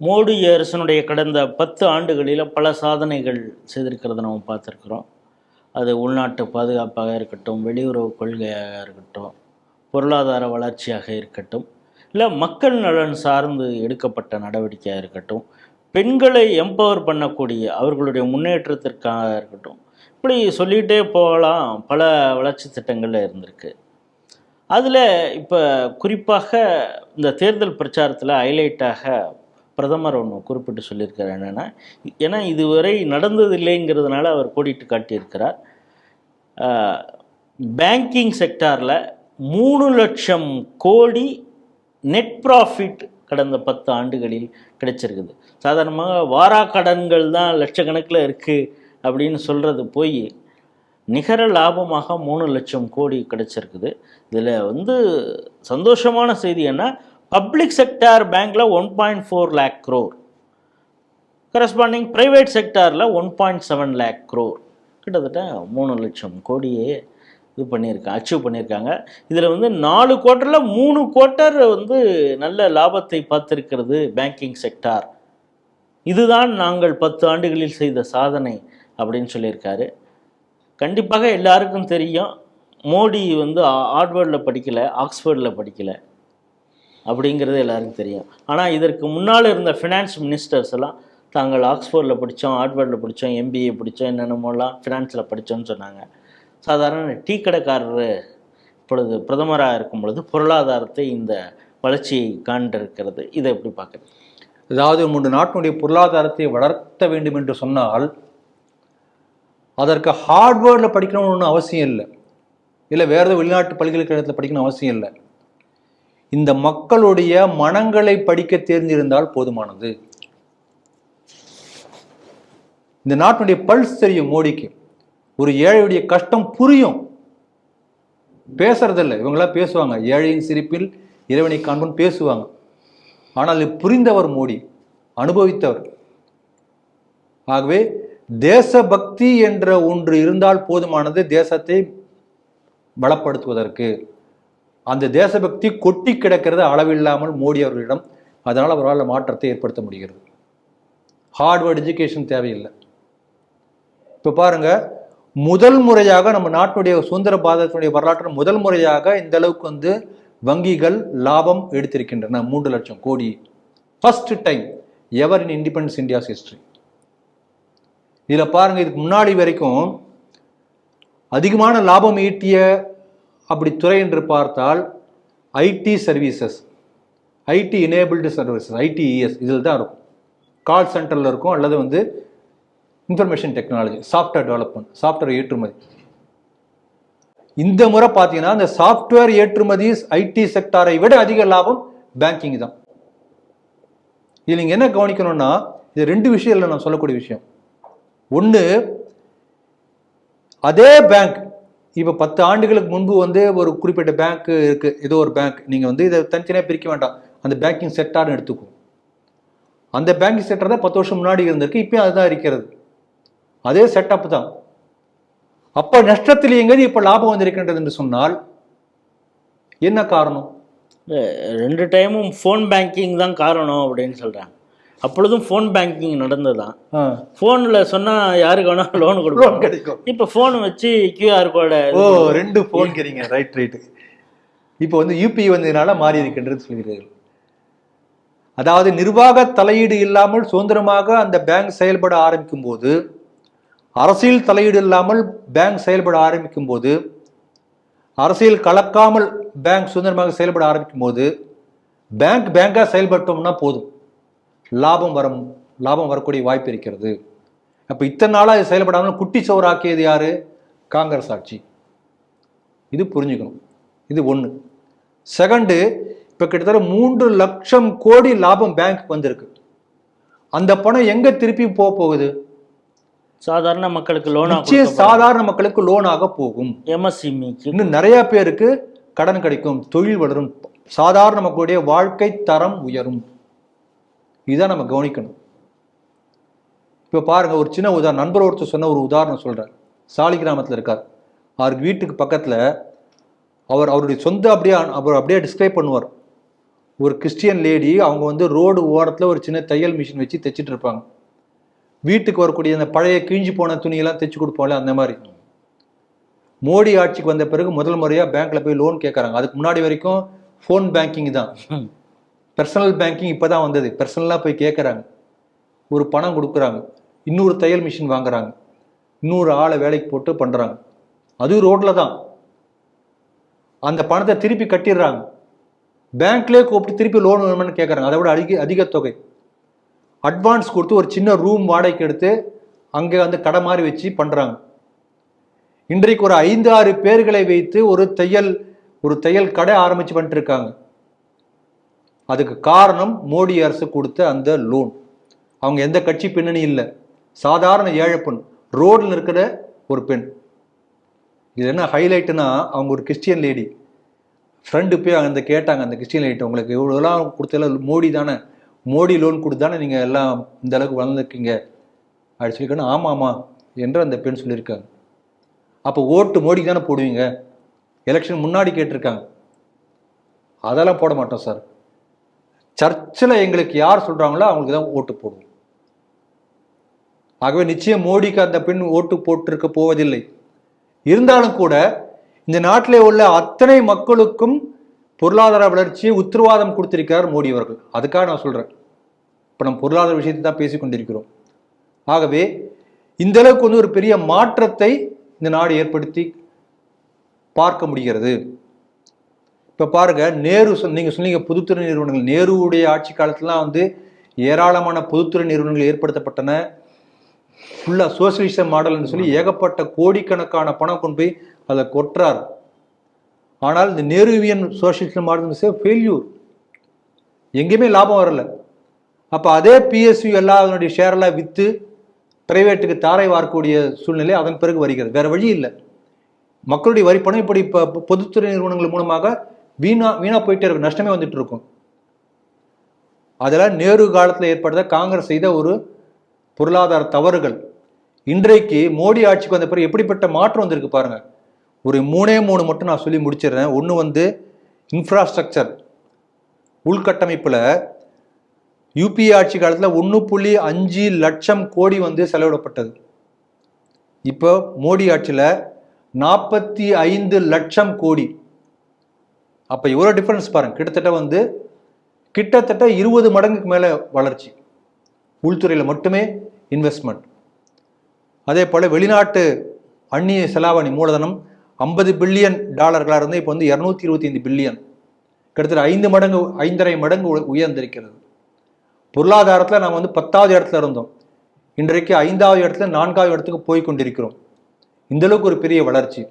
மோடி அரசனுடைய கடந்த பத்து ஆண்டுகளில் பல சாதனைகள் செய்திருக்கிறத நம்ம பார்த்துருக்குறோம். அது உள்நாட்டு பாதுகாப்பாக இருக்கட்டும் வெளியுறவு கொள்கையாக இருக்கட்டும் பொருளாதார வளர்ச்சியாக இருக்கட்டும் இல்லை மக்கள் நலன் சார்ந்து எடுக்கப்பட்ட நடவடிக்கையாக இருக்கட்டும் பெண்களை எம்பவர் பண்ணக்கூடிய அவர்களுடைய முன்னேற்றத்திற்காக இருக்கட்டும் இப்படி சொல்லிகிட்டே போகலாம். பல வளர்ச்சி திட்டங்களில் இருந்திருக்கு. அதில் இப்போ குறிப்பாக இந்த தேர்தல் பிரச்சாரத்தில் ஹைலைட்டாக பிரதமர் ஒன்று குறிப்பிட்டு சொல்லியிருக்காரு என்னென்னா ஏன்னா இதுவரை நடந்ததில்லைங்கிறதுனால அவர் கோடிட்டு காட்டியிருக்கிறார். பேங்கிங் செக்டாரில் மூணு லட்சம் கோடி நெட் ப்ராஃபிட் கடந்த பத்து ஆண்டுகளில் கிடைச்சிருக்குது. சாதாரணமாக வாரா கடன்கள் தான் லட்சக்கணக்கில் இருக்குது அப்படின்னு சொல்கிறது போய் நிகர லாபமாக மூணு லட்சம் கோடி கிடைச்சிருக்குது. இதில் வந்து சந்தோஷமான செய்தி என்ன பப்ளிக் செக்டார் பேங்க்கில் one point four lakh crore corresponding private செக்டாரில் one point seven lakh crore கிட்டத்தட்ட மூணு லட்சம் கோடியே இது பண்ணியிருக்காங்க அச்சீவ் பண்ணியிருக்காங்க. இதில் வந்து நாலு குவார்ட்டரில் மூணு குவார்ட்டர் வந்து நல்ல லாபத்தை பார்த்துருக்கிறது பேங்கிங் செக்டார் இதுதான் நாங்கள் பத்து ஆண்டுகளில் செய்த சாதனை அப்படின்னு சொல்லியிருக்காரு. கண்டிப்பாக எல்லாருக்கும் தெரியும். மோடி வந்து ஆட்வர்டில் படிக்கலை ஆக்ஸ்ஃபோர்டில் படிக்கலை. அப்படிங்கிறது எல்லாருக்கும் தெரியும். ஆனால் இதற்கு முன்னால் இருந்த ஃபினான்ஸ் மினிஸ்டர்ஸ் எல்லாம் தாங்கள் ஆக்ஸ்ஃபோர்டில் படித்தோம் ஹார்ட்வேர்டில் படித்தோம் எம்பிஏ படித்தோம் என்னென்னமோலாம் ஃபினான்ஸில் படித்தோன்னு சொன்னாங்க. சாதாரண டீ கடைக்காரர் இப்பொழுது பிரதமராக இருக்கும் பொழுது பொருளாதாரத்தை இந்த வளர்ச்சியை காண்டிருக்கிறது இதை எப்படி பார்க்குறது அதாவது மூன்று நாட்டினுடைய பொருளாதாரத்தை வளர்த்த வேண்டும் என்று சொன்னால் அதற்கு ஹார்ட்வேர்டில் படிக்கணும்னு ஒன்றும் அவசியம் இல்லை. இல்லை வேறு ஏதோ வெளிநாட்டு பல்கலைக்கழகத்தில் படிக்கணும் அவசியம் இல்லை. இந்த மக்களுடைய மனங்களை படிக்க தெரிந்திருந்தால் போதுமானது. இந்த நாட்டினுடைய பல்ஸ் தெரியும் மோடிக்கு ஒரு ஏழையுடைய கஷ்டம் புரியும். பேசுறதில்ல. இவங்களாம் பேசுவாங்க. ஏழையின் சிரிப்பில் இறைவனை காண்பன் பேசுவாங்க. ஆனால் புரிந்தவர் மோடி அனுபவித்தவர். ஆகவே தேசபக்தி என்ற ஒன்று இருந்தால் போதுமானது தேசத்தை பலப்படுத்துவதற்கு. அந்த தேசபக்தி கொட்டி கிடக்கிறது அளவில்லாமல் மோடி அவர்களிடம் அதனால் அவரால் மாற்றத்தை ஏற்படுத்த முடிகிறது. ஹார்ட்வேர்ட் எஜுகேஷன் தேவையில்லை. இப்போ பாருங்கள் முதல் முறையாக நம்ம நாட்டுடைய சுதந்திர பாரதத்தினுடைய வரலாற்றில் முதல் முறையாக இந்த அளவுக்கு வந்து வங்கிகள் லாபம் எடுத்திருக்கின்றன. மூன்று லட்சம் கோடி. First time ever in independence India's history இதில் பாருங்கள் இதுக்கு முன்னாடி வரைக்கும் அதிகமான லாபம் ஈட்டிய அப்படி துறை என்று பார்த்தால் IT services IT enabled services ITES இதில் தான் இருக்கும். கால் சென்டரில் இருக்கும் அல்லது வந்து information technology software development software ஏற்றுமதி. இந்த முறை பார்த்தீங்கன்னா இந்த சாஃப்ட்வேர் ஏற்றுமதி ஐடி செக்டாரை விட அதிக லாபம் பேங்கிங் தான். இது நீங்கள் என்ன கவனிக்கணும்னா இது ரெண்டு விஷயம் இல்லை நான் சொல்லக்கூடிய விஷயம். ஒன்று அதே பேங்க் இப்போ பத்து ஆண்டுகளுக்கு முன்பு வந்து ஒரு குறிப்பிட்ட பேங்க் இருக்குது ஏதோ ஒரு பேங்க் நீங்கள் வந்து இதை தனித்தனியாக பிரிக்க வேண்டாம். அந்த பேங்கிங் செக்டார்னு எடுத்துக்கும் அந்த பேங்கிங் செக்டர் தான் பத்து வருஷம் முன்னாடி இருந்திருக்கு. இப்பயும் அதுதான் இருக்கிறது. அதே செட்டப் தான். அப்போ நஷ்டத்தில் எங்கேயும் இப்போ லாபம் வந்திருக்கின்றது என்று சொன்னால் என்ன காரணம்? ரெண்டு டைமும் ஃபோன் பேங்கிங் தான் காரணம் அப்படின்னு சொல்கிறாங்க அப்பொழுதும் ஃபோன் பேங்கிங் நடந்ததுதான். ஆ, ஃபோனில் சொன்னால் யாருக்கு வேணால் லோன் கொடுப்பாங்க. கிடைக்கும். இப்போ ஃபோன் வச்சு கியூஆர் கோடை ஓ ரெண்டு ஃபோன் கேறீங்க ரைட் ரைட்டு இப்போ வந்து யூபி வந்ததுனால மாறி இருக்கின்றது சொல்கிறீர்கள். அதாவது நிர்வாக தலையீடு இல்லாமல் சுதந்திரமாக அந்த பேங்க் செயல்பட ஆரம்பிக்கும் போது அரசியல் தலையீடு இல்லாமல் பேங்க் செயல்பட ஆரம்பிக்கும் போது அரசியல் கலக்காமல் பேங்க் சுதந்திரமாக செயல்பட ஆரம்பிக்கும் போது பேங்க் பேங்காக செயல்பட்டோம்னா போதும். லாபம் வரும் லாபம் வரக்கூடிய வாய்ப்பு இருக்கிறது. அப்போ இத்தனை நாளாக இது செயல்படாமல் குட்டி சோறாக்கியது யாரு? காங்கிரஸ் ஆட்சி. இது புரிஞ்சுக்கணும். இது ஒன்று செகண்டு இப்போ கிட்டத்தட்ட மூன்று லட்சம் கோடி லாபம் பேங்க் வந்திருக்கு. அந்த பணம் எங்க திருப்பி போக போகுது? சாதாரண மக்களுக்கு நிச்சயம் லோனாக சாதாரண மக்களுக்கு லோனாக போகும். எம்எஸ்சிமிக்கு. இன்னும் நிறைய பேருக்கு கடன் கிடைக்கும் தொழில் வளரும் சாதாரண மக்களுடைய வாழ்க்கை தரம் உயரும். இதான் நம்ம கவனிக்கணும். இப்போ பாருங்கள் ஒரு சின்ன உதாரணம் நண்பர் ஒருத்தர் சொன்ன ஒரு உதாரணம் சொல்கிறார் சாலி கிராமத்தில் இருக்கார். அவர் வீட்டுக்கு பக்கத்தில் அவர் அவருடைய சொந்த அப்படியே அவர் அப்படியே டிஸ்கிரைப் பண்ணுவார். ஒரு கிறிஸ்டியன் லேடி அவங்க வந்து ரோடு ஓரத்தில் ஒரு சின்ன தையல் மிஷின் வச்சு தைச்சிட்டு இருப்பாங்க. வீட்டுக்கு வரக்கூடிய அந்த பழைய கிழிஞ்சு போன துணியெல்லாம் தைச்சு கொடுப்போம்ல அந்த மாதிரி. மோடி ஆட்சிக்கு வந்த பிறகு முதல் முறையாக பேங்க்கில் போய் லோன் கேட்குறாங்க அதுக்கு முன்னாடி வரைக்கும் ஃபோன் பேங்கிங் தான். பர்சனல் பேங்கிங் இப்போ தான் வந்தது பர்சனலாக போய் கேட்குறாங்க ஒரு பணம் கொடுக்குறாங்க. இன்னொரு தையல் மிஷின் வாங்குறாங்க. இன்னொரு ஆளை வேலைக்கு போட்டு பண்ணுறாங்க அதுவும் ரோட்டில் தான். அந்த பணத்தை திருப்பி கட்டிடுறாங்க. பேங்க்லேயே கூப்பிட்டு திருப்பி லோன் வேணும்னு கேட்குறாங்க அதை விட அதிக அதிக தொகை. அட்வான்ஸ் கொடுத்து ஒரு சின்ன ரூம் வாடகைக்கு எடுத்து அங்கே வந்து கடை மாதிரி வச்சு பண்ணுறாங்க இன்றைக்கு ஒரு ஐந்து ஆறு பேர்களை வைத்து ஒரு தையல் ஒரு தையல் கடை ஆரம்பிச்சு பண்ணிட்டு இருக்காங்க. அதுக்கு காரணம் மோடி அரசு கொடுத்த அந்த லோன் அவங்க எந்த கட்சி பின்னணி இல்லை. சாதாரண ஏழை பெண் ரோடில் இருக்கிற ஒரு பெண். இது என்ன ஹைலைட்டுனா அவங்க ஒரு கிறிஸ்டியன் லேடி ஃப்ரெண்டு போய் அந்த கேட்டாங்க அந்த கிறிஸ்டியன் லேடி உங்களுக்கு இவ்வளோலாம் கொடுத்தல மோடி தானே? மோடி லோன் கொடுத்தானே நீங்கள் எல்லாம் இந்த அளவுக்கு வளர்ந்துருக்கீங்க? அப்படி சொல்லிக்கணும் ஆமாம் ஆமாம் என்று அந்த பெண் சொல்லியிருக்காங்க. அப்போ ஓட்டு மோடிக்கு தானே போடுவீங்க? எலெக்ஷன் முன்னாடி கேட்டிருக்காங்க. அதெல்லாம் போட மாட்டோம் சார். சர்ச்சில் எங்களுக்கு யார் சொல்கிறாங்களோ அவங்களுக்கு தான் ஓட்டு போடுவோம். ஆகவே நிச்சயம் மோடிக்கு அந்த பெண் ஓட்டு போட்டிருக்க போவதில்லை. இருந்தாலும் கூட இந்த நாட்டிலே உள்ள அத்தனை மக்களுக்கும் பொருளாதார வளர்ச்சியை உத்தரவாதம் கொடுத்திருக்கிறார் மோடி அவர்கள். அதுக்காக நான் சொல்கிறேன் இப்போ நம்ம பொருளாதார விஷயத்தை தான் பேசிக்கொண்டிருக்கிறோம் ஆகவே இந்த அளவுக்கு வந்து ஒரு பெரிய மாற்றத்தை இந்த நாடு ஏற்படுத்தி பார்க்க முடிகிறது. இப்போ பாருங்க நேரு நீங்கள் சொன்னீங்க பொதுத்துறை நிறுவனங்கள். நேருவுடைய ஆட்சி காலத்துலாம் வந்து ஏராளமான பொதுத்துறை நிறுவனங்கள் ஏற்படுத்தப்பட்டன. ஃபுல்லாக சோசியலிச மாடல்னு சொல்லி ஏகப்பட்ட கோடிக்கணக்கான பணம் கொண்டு போய் அதை கொற்றார் ஆனால் இந்த நேருவியன் சோசியலிச மாடல் ஃபெயில்யூர் எங்கேயுமே லாபம் வரல. அப்போ அதே பிஎஸ்யூ எல்லாம் அதனுடைய ஷேரெல்லாம் விற்று பிரைவேட்டுக்கு தாரை வார்க்கக்கூடிய சூழ்நிலை அதன் பிறகு வருகிறது. வேற வழி இல்லை. மக்களுடைய வரிப்பணம் இப்படி இப்போ பொதுத்துறை நிறுவனங்கள் மூலமாக வீணா வீணா போயிட்டே இருக்கும் நஷ்டமே வந்துட்டு இருக்கும். அதெல்லாம் நேரு காலத்தில் ஏற்பட்ட காங்கிரஸ் செய்த ஒரு பொருளாதார தவறுகள். இன்றைக்கு மோடி ஆட்சிக்கு வந்த பிறகு எப்படிப்பட்ட மாற்றம் வந்திருக்கு பாருங்க. ஒரு மூணே மூணு மட்டும் நான் சொல்லி முடிச்சிடுறேன். ஒன்று வந்து இன்ஃப்ராஸ்ட்ரக்சர் உள்கட்டமைப்பில் யூபிஏ ஆட்சி காலத்தில் ஒன்று புள்ளி அஞ்சு லட்சம் கோடி வந்து செலவிடப்பட்டது. இப்போ மோடி ஆட்சியில் நாற்பத்தி ஐந்து லட்சம் கோடி. அப்போ எவ்வளோ டிஃப்ரென்ஸ் பாருங்க. கிட்டத்தட்ட வந்து கிட்டத்தட்ட இருபது மடங்குக்கு மேலே வளர்ச்சி. உள்துறையில் மட்டுமே இன்வெஸ்ட்மெண்ட் அதே போல் வெளிநாட்டு அந்நிய செலாவணி மூலதனம் ஐம்பது பில்லியன் டாலர்களாக இருந்து இப்போ வந்து இரநூத்தி இருபத்தி ஐந்து பில்லியன் கிட்டத்தட்ட ஐந்து மடங்கு ஐந்தரை மடங்கு உ- உயர்ந்திருக்கிறது. பொருளாதாரத்தில் நாம் வந்து பத்தாவது இடத்துல இருந்தோம். இன்றைக்கு ஐந்தாவது இடத்துல நான்காவது இடத்துக்கு போய் கொண்டிருக்கிறோம். இந்த அளவுக்கு ஒரு பெரிய வளர்ச்சி.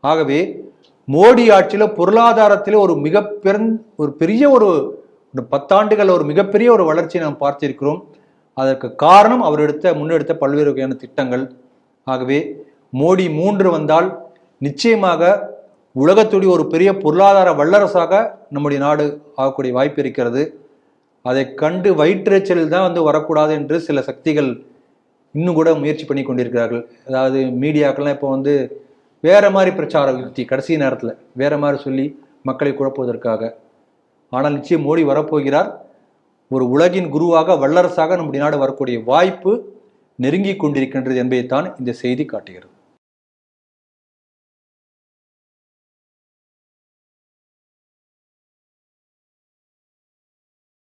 ஆகவே மோடி ஆட்சியில் பொருளாதாரத்தில் ஒரு மிக பெரும் ஒரு பெரிய ஒரு ஒரு பத்தாண்டுகள் ஒரு மிகப்பெரிய ஒரு வளர்ச்சியை நாம் பார்த்திருக்கிறோம். அதற்கு காரணம் அவர் எடுத்த முன்னெடுத்த பல்வேறு வகையான திட்டங்கள். ஆகவே மோடி மூன்று வந்தால் நிச்சயமாக உலகத்துடைய ஒரு பெரிய பொருளாதார வல்லரசாக நம்முடைய நாடு ஆகக்கூடிய வாய்ப்பு இருக்கிறது. அதை கண்டு வயிற்றெச்சலில் தான் வந்து வரக்கூடாது என்று சில சக்திகள் இன்னும் கூட முயற்சி பண்ணி கொண்டிருக்கிறார்கள் அதாவது மீடியாக்கள்லாம் இப்போ வந்து வேற மாதிரி பிரச்சார யுக்தி கடைசி நேரத்தில் வேற மாதிரி சொல்லி மக்களை குழப்புவதற்காக. ஆனால் நிச்சயம் மோடி வரப்போகிறார். ஒரு உலகின் குருவாக வல்லரசாக நம்முடைய நாடு வரக்கூடிய வாய்ப்பு நெருங்கி கொண்டிருக்கின்றது என்பதைத்தான் இந்த செய்தி காட்டுகிறது.